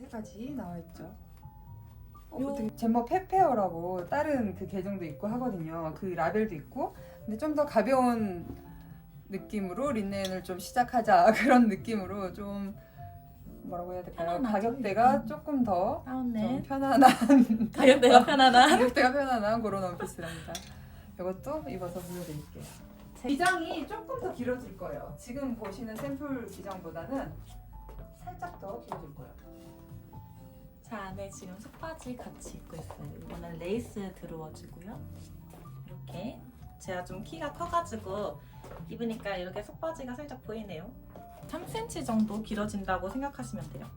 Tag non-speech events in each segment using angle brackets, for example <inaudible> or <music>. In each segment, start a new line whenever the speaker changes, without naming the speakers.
세 가지 나와 있죠. 어,
요-
되게 제머 페페어라고 다른 그 계정도 있고 하거든요. 그 라벨도 있고. 근데 좀 더 가벼운 느낌으로 린넨을 좀 시작하자 <laughs> 그런 느낌으로 좀 뭐라고 해야 될까요?
편안하죠?
가격대가
음.
조금 더 좀
다운네.
편안한 <laughs>
가격대가 편안한.
가격대가 편안한 그런 원피스랍니다. 이것도 입어서 보여드릴게요. 기장이 조금 더 길어질 거예요. 지금 보시는 샘플 기장보다는 살짝 더 길어질
자 안에 지금 속바지 같이 입고 있어요. 이거는 레이스 들어와주고요. 이렇게 제가 좀 키가 커가지고 입으니까 이렇게 속바지가 살짝 보이네요. 3cm 정도 길어진다고 생각하시면 돼요.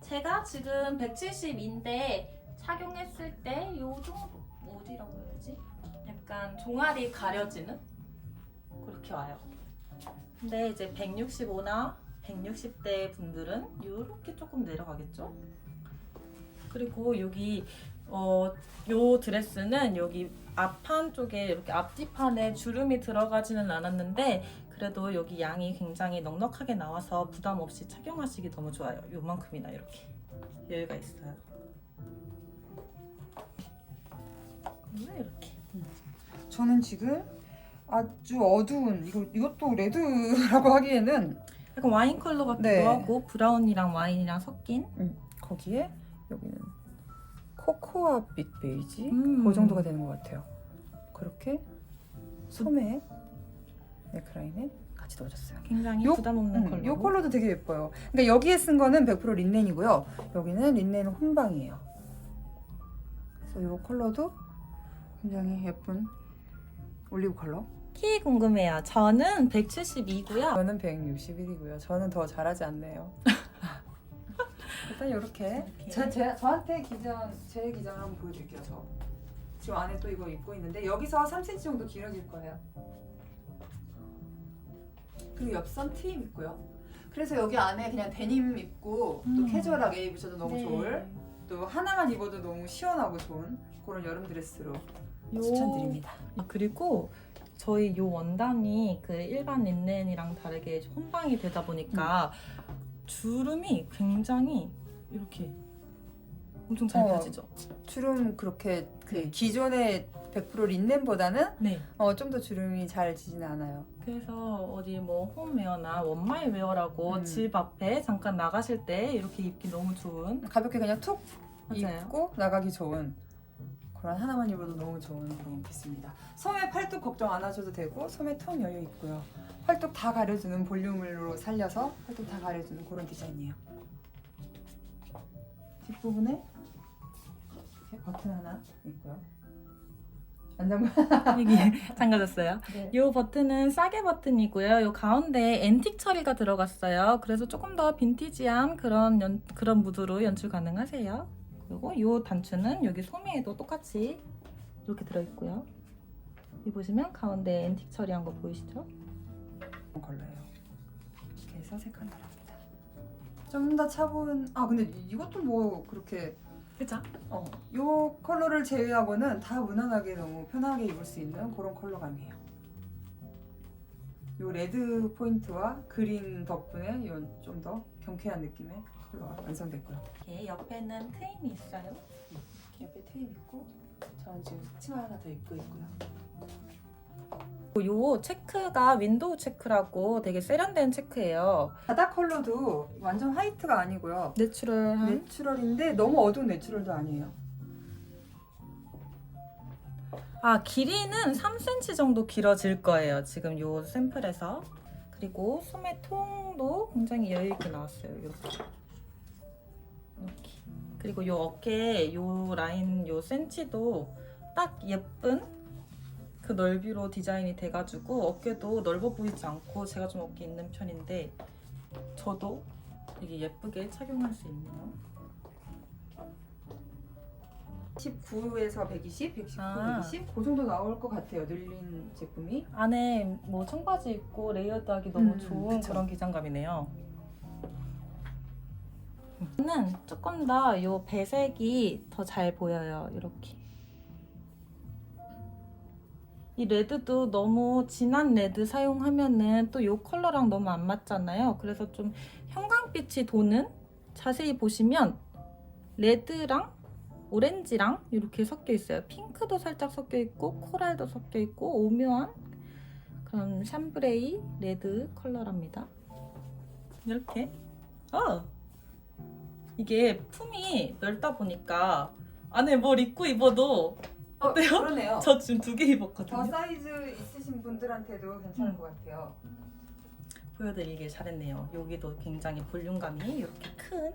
제가 지금 170인데 착용했을 때요 정도 어디라고 해야 되지? 약간 종아리 가려지는 그렇게 와요. 근데 이제 165나 160대 분들은 이렇게 조금 내려가겠죠? 그리고 여기 어, 요 드레스는 여기 앞판 쪽에 이렇게 앞뒤판에 주름이 들어가지는 않았는데 그래도 여기 양이 굉장히 넉넉하게 나와서 부담 없이 착용하시기 너무 좋아요. 요만큼이나 이렇게 여유가 있어요. 이렇게
저는 지금 아주 어두운 이거 이것도 레드라고 하기에는
약간 와인 컬러 같기도
네.
하고 브라운이랑 와인이랑 섞인
거기에 여기는 코코아 빛 베이지
음.
그 정도가 되는 것 같아요. 그렇게 소매 네크라인에 같이 넣어줬어요.
굉장히
요-
부담 없는
음,
컬러.
이 컬러도 되게 예뻐요. 그러니까 여기에 쓴 거는 100% 린넨이고요. 여기는 린넨 혼방이에요. 그래서 이 컬러도 굉장히 예쁜 올리브 컬러.
키 궁금해요. 저는 172고요.
저는 161이고요. 저는 더 잘하지 않네요. <laughs> 일단 이렇게
이렇게.
저, 제, 저한테 기장 제 기장을 한번 보여드릴게요. 저 지금 안에 또 이거 입고 있는데 여기서 3cm 정도 길어질 거예요. 그리고 옆선 트임 있고요. 그래서 여기 안에 그냥 데님 입고 또
음.
캐주얼하게 입으셔도 너무
네.
좋을 또 하나만 입어도 너무 시원하고 좋은 그런 여름 드레스로
요-
추천드립니다.
아, 그리고 저희 요 원단이 그 일반 린넨이랑 다르게 혼방이 되다 보니까 주름이 굉장히 이렇게 엄청 잘
어.
펴지죠.
주름 그렇게 그
네.
기존의 100% 린넨보다는
네.
어, 좀 더 주름이 잘 지진 않아요.
그래서 어디 뭐 홈웨어나 원마이 웨어라고
음.
집 앞에 잠깐 나가실 때 이렇게 입기 너무 좋은
가볍게 그냥 툭
맞아요.
입고 나가기 좋은 그런 하나만 입어도 너무 좋은 그런 원피스입니다. 소매 팔뚝 걱정 안 하셔도 되고 소매 통 여유 있고요. 팔뚝 다 가려주는 볼륨으로 살려서 팔뚝 다 가려주는 그런 디자인이에요. 뒷부분에 이렇게 버튼 하나 있고요. 안장
여기 <laughs> 잠가졌어요.
네.
이 버튼은 싸게 버튼이고요. 이 가운데 앤틱 처리가 들어갔어요. 그래서 조금 더 빈티지한 그런 연, 그런 무드로 연출 가능하세요. 그리고 이 단추는 여기 소매에도 똑같이 이렇게 들어있고요. 여기 보시면 가운데 앤틱 처리한 거 보이시죠?
컬러예요. 이렇게 해서 세 컬러랍니다. 좀 더 차분. 아 근데 이것도 뭐 그렇게
그죠?
어, 요 컬러를 제외하고는 다 무난하게 너무 편하게 입을 수 있는 그런 컬러감이에요. 요 레드 포인트와 그린 덕분에 좀 더 경쾌한 느낌의 컬러가 완성됐고요.
이렇게 옆에는 트임이 있어요.
이렇게 옆에 트임 있고 저는 지금 치마 하나 더 입고 있고요.
요 체크가 윈도우 체크라고 되게 세련된 체크예요.
바닥 컬러도 완전 화이트가 아니고요.
내추럴한
내추럴인데 너무 어두운 내추럴도 아니에요.
아 길이는 3cm 정도 길어질 거예요. 지금 요 샘플에서 그리고 소매 통도 굉장히 여유 있게 나왔어요. 이렇게 이렇게 그리고 요 어깨 요 라인 요 센치도 딱 예쁜 그 넓이로 디자인이 돼가지고 어깨도 넓어 보이지 않고 제가 좀 어깨 있는 편인데 저도 되게 예쁘게 착용할 수 있네요.
19에서 120, 119,
아.
120 그 정도 나올 것 같아요. 늘린 제품이.
안에 뭐 청바지 입고 레이어드하기 너무
음,
좋은
그쵸.
그런 기장감이네요. 는 조금 더 이 배색이 더 잘 보여요. 이렇게. 이 레드도 너무 진한 레드 사용하면은 또 이 컬러랑 너무 안 맞잖아요. 그래서 좀 형광빛이 도는 자세히 보시면 레드랑 오렌지랑 이렇게 섞여 있어요. 핑크도 살짝 섞여 있고 코랄도 섞여 있고 오묘한 그런 샴브레이 레드 컬러랍니다. 이렇게. 어. 이게 품이 넓다 보니까 안에 뭘 입고 입어도 어때요?
어, 그러네요.
저 지금
두개더
입었거든요.
사이즈 있으신 분들한테도 괜찮을
음.
것 같아요.
보여드리길 잘했네요. 여기도 굉장히 볼륨감이 이렇게 큰